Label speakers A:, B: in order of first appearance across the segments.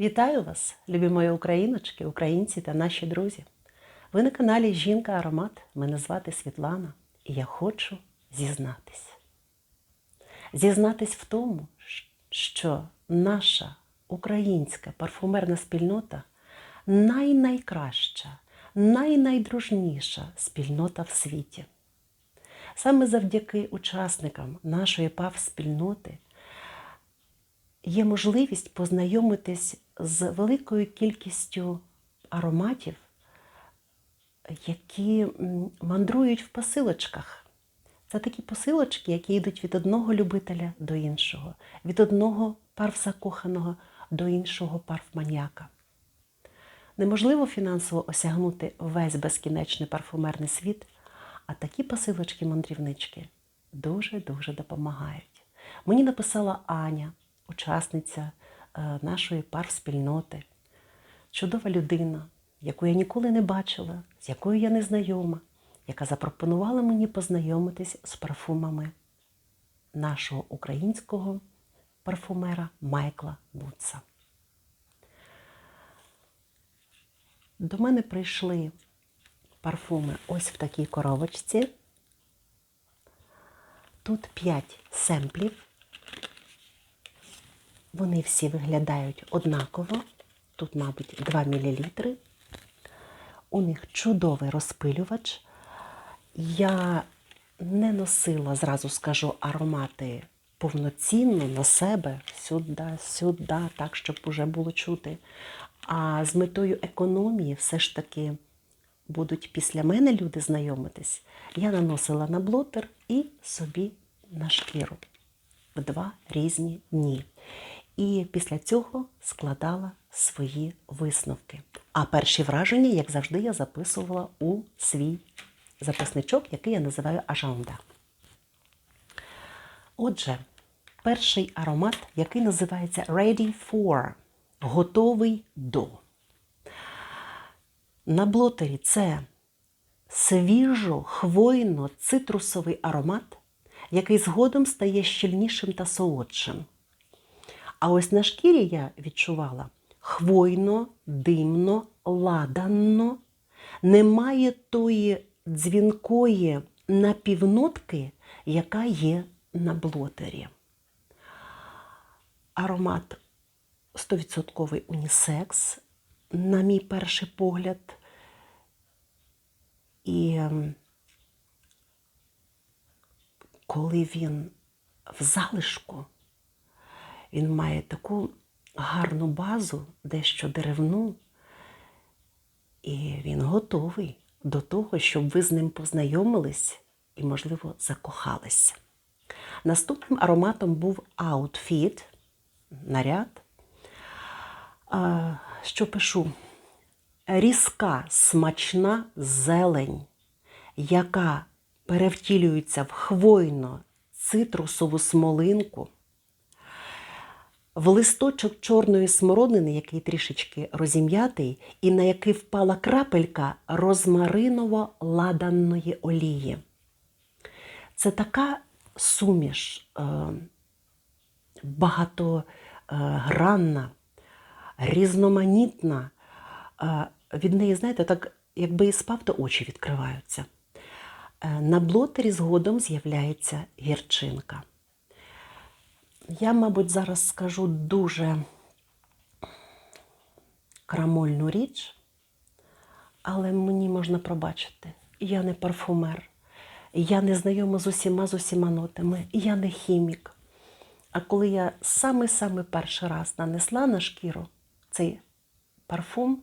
A: Вітаю вас, любі мої україночки, українці та наші друзі. Ви на каналі Жінка Аромат. Мене звати Світлана, і я хочу зізнатись. Зізнатись в тому, що наша українська парфумерна спільнота найнайкраща, найнайдружніша спільнота в світі. Саме завдяки учасникам нашої ПАВ-спільноти є можливість познайомитись з великою кількістю ароматів, які мандрують в посилочках. Це такі посилочки, які йдуть від одного любителя до іншого, від одного парфзакоханого до іншого парфманіака. Неможливо фінансово осягнути весь безкінечний парфумерний світ, а такі посилочки-мандрівнички дуже-дуже допомагають. Мені написала Аня, учасниця е, нашої парфспільноти, чудова людина, яку я ніколи не бачила, з якою я не знайома, яка запропонувала мені познайомитись з парфумами нашого українського парфумера Майкла Буца. До мене прийшли парфуми ось в такій коробочці. Тут 5 семплів. Вони всі виглядають однаково. Тут, мабуть, 2 мл. У них чудовий розпилювач. Я не носила, зразу скажу, аромати повноцінно на себе, сюди, сюди, так, щоб вже було чути. А з метою економії все ж таки будуть після мене люди знайомитись. Я наносила на блотер і собі на шкіру в два різні дні. І після цього складала свої висновки. А перші враження, як завжди, я записувала у свій записничок, який я називаю ажанда. Отже, перший аромат, який називається Ready for, готовий до. На блотері це свіжо, хвойно, цитрусовий аромат, який згодом стає щільнішим та солодшим. А ось на шкірі я відчувала хвойно, димно, ладанно, немає тої дзвінкої напівнотки, яка є на блотері. Аромат 100% унісекс, на мій перший погляд. І коли він в залишку, він має таку гарну базу, дещо деревну, і він готовий до того, щоб ви з ним познайомились і, можливо, закохалися. Наступним ароматом був Outfit, наряд. Що пишу? Різка, смачна зелень, яка перевтілюється в хвойно цитрусову смолинку, в листочок чорної смородини, який трішечки розім'ятий, і на який впала крапелька розмариново-ладанної олії. Це така суміш е, багатогранна, різноманітна. Е, від неї, знаєте, так, якби і спав, то очі відкриваються. Е, на блотері згодом з'являється гірчинка. Я, мабуть, зараз скажу дуже крамольну річ, але мені можна пробачити. Я не парфумер, я не знайома з усіма з усіма нотами, я не хімік. А коли я саме-саме перший раз нанесла на шкіру цей парфум,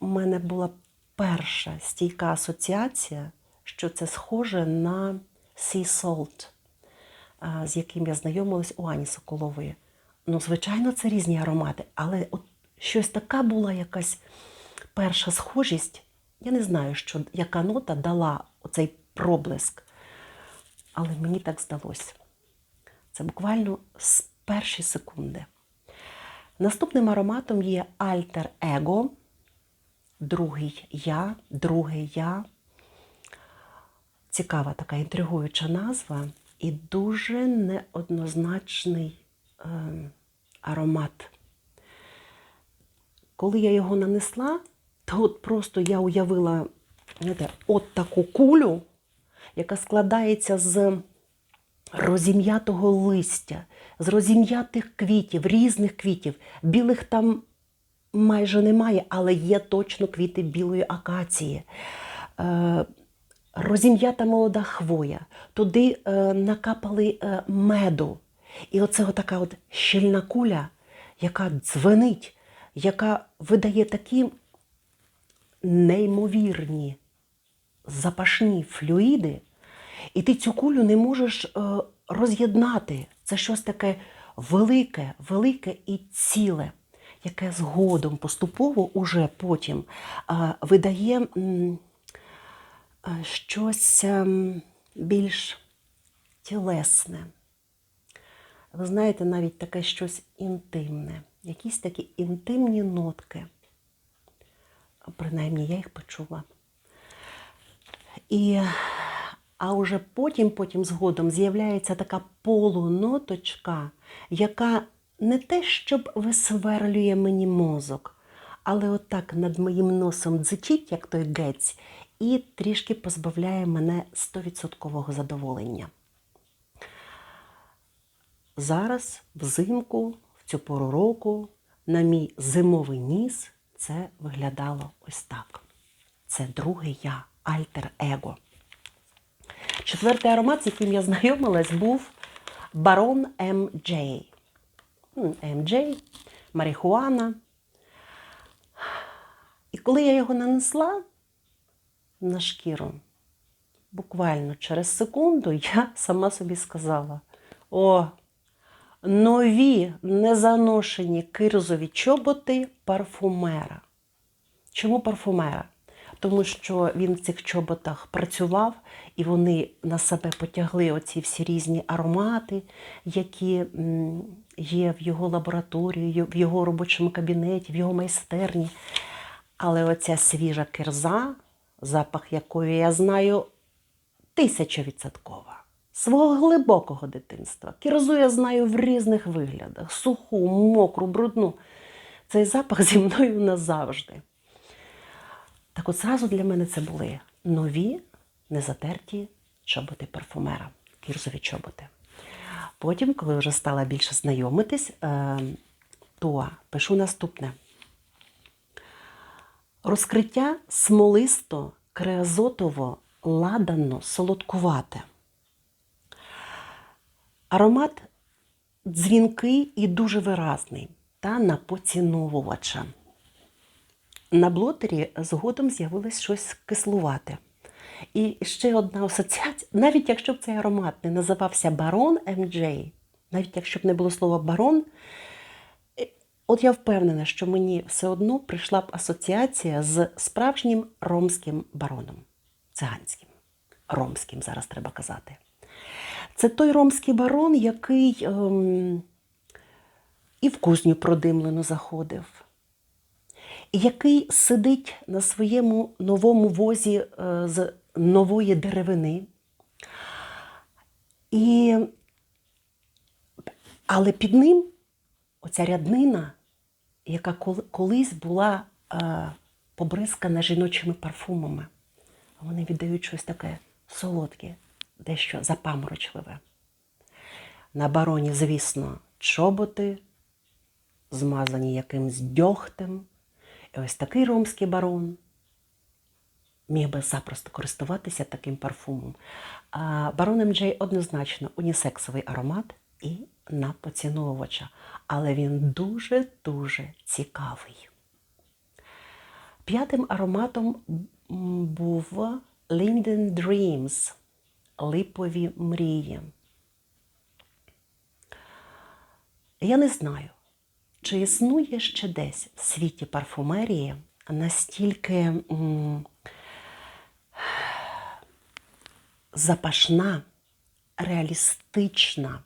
A: у мене була перша стійка асоціація, що це схоже на Sea Salt з яким я знайомилась у Ані Соколової. Ну, звичайно, це різні аромати, але от щось така була якась перша схожість. Я не знаю, що, яка нота дала оцей проблиск, але мені так здалося. Це буквально з перші секунди. Наступним ароматом є Ego, другий я, другий я. Цікава така інтригуюча назва і дуже неоднозначний е, аромат. Коли я його нанесла, то от просто я уявила знаєте, от таку кулю, яка складається з розім'ятого листя, з розім'ятих квітів, різних квітів. Білих там майже немає, але є точно квіти білої акації. Е, розім'ята молода хвоя, туди е, накапали е, меду. І оце така от щільна куля, яка дзвенить, яка видає такі неймовірні запашні флюїди, і ти цю кулю не можеш е, роз'єднати. Це щось таке велике, велике і ціле, яке згодом поступово уже потім е, видає м, щось ем, більш тілесне. Ви знаєте, навіть таке щось інтимне, якісь такі інтимні нотки. Принаймні, я їх почула. І, а уже потім, потім згодом з'являється така полуноточка, яка не те, щоб висверлює мені мозок, але отак над моїм носом дзичить, як той гець, і трішки позбавляє мене 100% задоволення. Зараз, взимку, в цю пору року, на мій зимовий ніс це виглядало ось так. Це друге я, альтер-его. Четвертий аромат, з яким я знайомилась, був Барон МД. МД, марихуана. І коли я його нанесла на шкіру, буквально через секунду я сама собі сказала: о, нові незаношені кирзові чоботи парфумера. Чому парфумера? Тому що він в цих чоботах працював, і вони на себе потягли оці всі різні аромати, які є в його лабораторії, в його робочому кабінеті, в його майстерні. Але оця свіжа кирза, запах якої я знаю тисячовідсоткова. Свого глибокого дитинства. Кірзу я знаю в різних виглядах: суху, мокру, брудну. Цей запах зі мною назавжди. Так от зразу для мене це були нові, незатерті чоботи парфумера, кірзові чоботи. Потім, коли вже стала більше знайомитись, е, то пишу наступне. Розкриття смолисто, креозотово, ладано, солодкувате. Аромат дзвінкий і дуже виразний та на поціновувача. На блотері згодом з'явилось щось кислувате. І ще одна асоціація, навіть якщо б цей аромат не називався Барон МД, навіть якщо б не було слова барон, от я впевнена, що мені все одно прийшла б асоціація з справжнім ромським бароном, циганським, ромським зараз треба казати. Це той ромський барон, який ем, і в кузню продимлену заходив, який сидить на своєму новому возі е, з нової деревини. І, але під ним оця ряднина, яка колись була е, побризкана жіночими парфумами, вони віддають щось таке солодке, дещо запаморочливе. На бароні, звісно, чоботи, змазані якимсь дьогтем. І ось такий ромський барон міг би запросто користуватися таким парфумом. А барон МД однозначно унісексовий аромат і на поціновувача, але він дуже-дуже цікавий. П'ятим ароматом був Linden Dreams липові мрії. Я не знаю, чи існує ще десь в світі парфумерії настільки запашна, реалістична,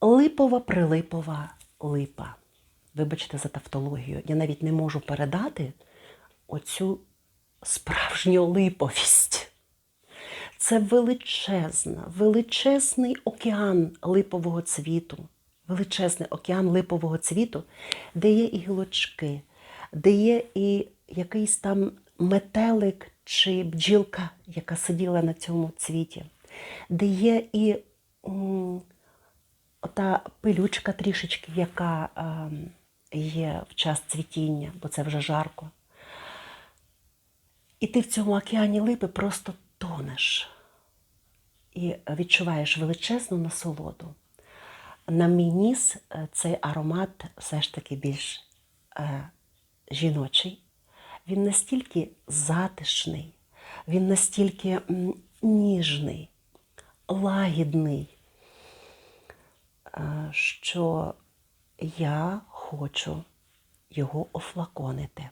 A: липова-прилипова липа. Вибачте за тавтологію, я навіть не можу передати оцю справжню липовість. Це величезна, величезний океан липового цвіту, величезний океан липового цвіту, де є і гілочки, де є і якийсь там метелик чи бджілка, яка сиділа на цьому цвіті, де є і ота пилючка трішечки, яка ем, є в час цвітіння, бо це вже жарко. І ти в цьому океані липи просто тонеш і відчуваєш величезну насолоду. На мій ніс е, цей аромат все ж таки більш е, жіночий. Він настільки затишний, він настільки ніжний, лагідний, що я хочу його офлаконити.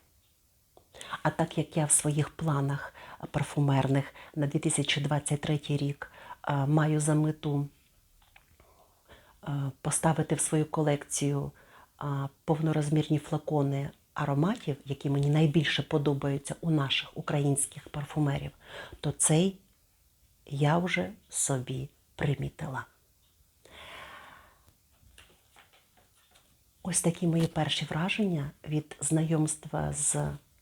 A: А так як я в своїх планах парфумерних на 2023 рік е, маю за мету е, поставити в свою колекцію е, повнорозмірні флакони ароматів, які мені найбільше подобаються у наших українських парфумерів, то цей я вже собі примітила. Ось такі мої перші враження від знайомства з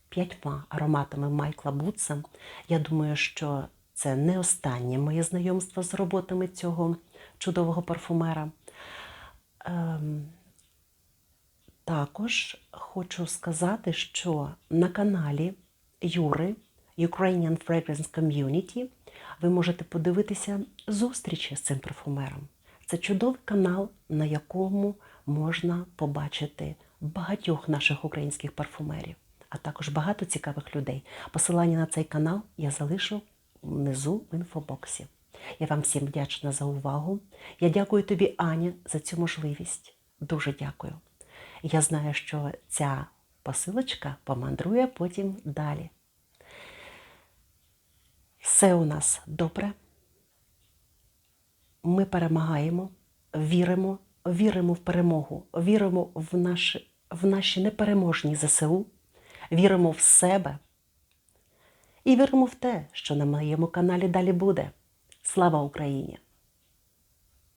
A: п'ятьма ароматами Майкла Бутса. Я думаю, що це не останнє моє знайомство з роботами цього чудового парфумера. Ем, також хочу сказати, що на каналі Юри Ukrainian Fragrance Community ви можете подивитися зустрічі з цим парфумером. Це чудовий канал, на якому можна побачити багатьох наших українських парфумерів, а також багато цікавих людей. Посилання на цей канал я залишу внизу в інфобоксі. Я вам всім вдячна за увагу. Я дякую тобі, Аня, за цю можливість. Дуже дякую. Я знаю, що ця посилочка помандрує потім далі. Все у нас добре. Ми перемагаємо, віримо, віримо в перемогу, віримо в наші, в наші непереможні ЗСУ, віримо в себе і віримо в те, що на моєму каналі далі буде. Слава Україні!